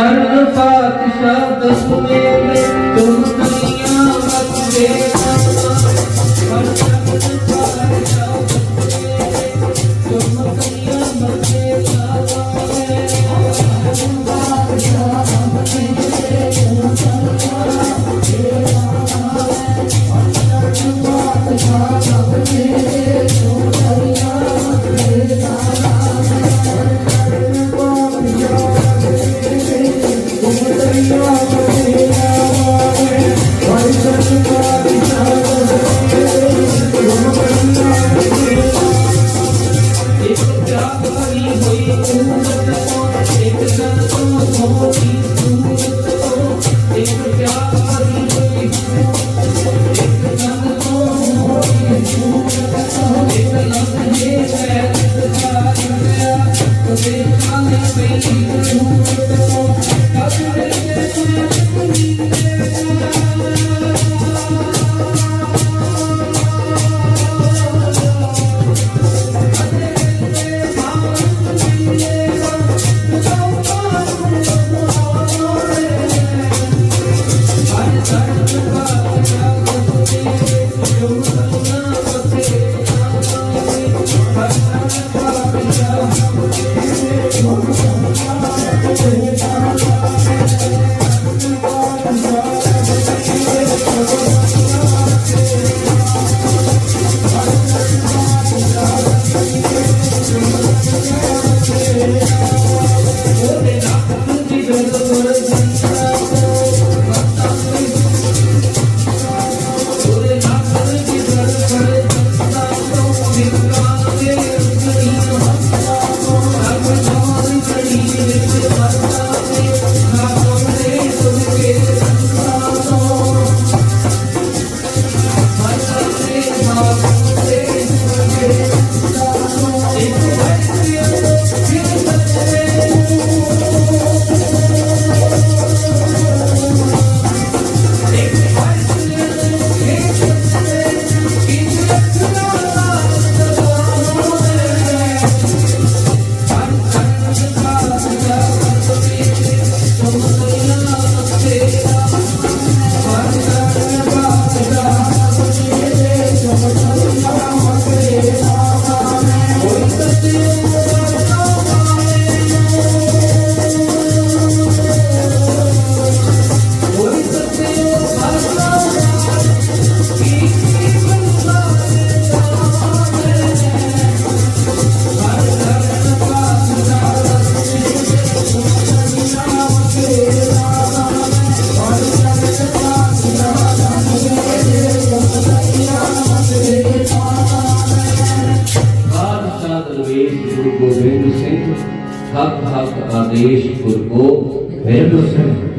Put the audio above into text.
चरण पात शब्द सुने Forty-two. ਆਦੇਸ਼ ਗੁਰੂ ਗੋਬਿੰਦ ਸਿੰਘ ਹੱਥ ਹੱਥ ਆਦੇਸ਼ ਗੁਰੂ ਗੋਬਿੰਦ ਸਿੰਘ।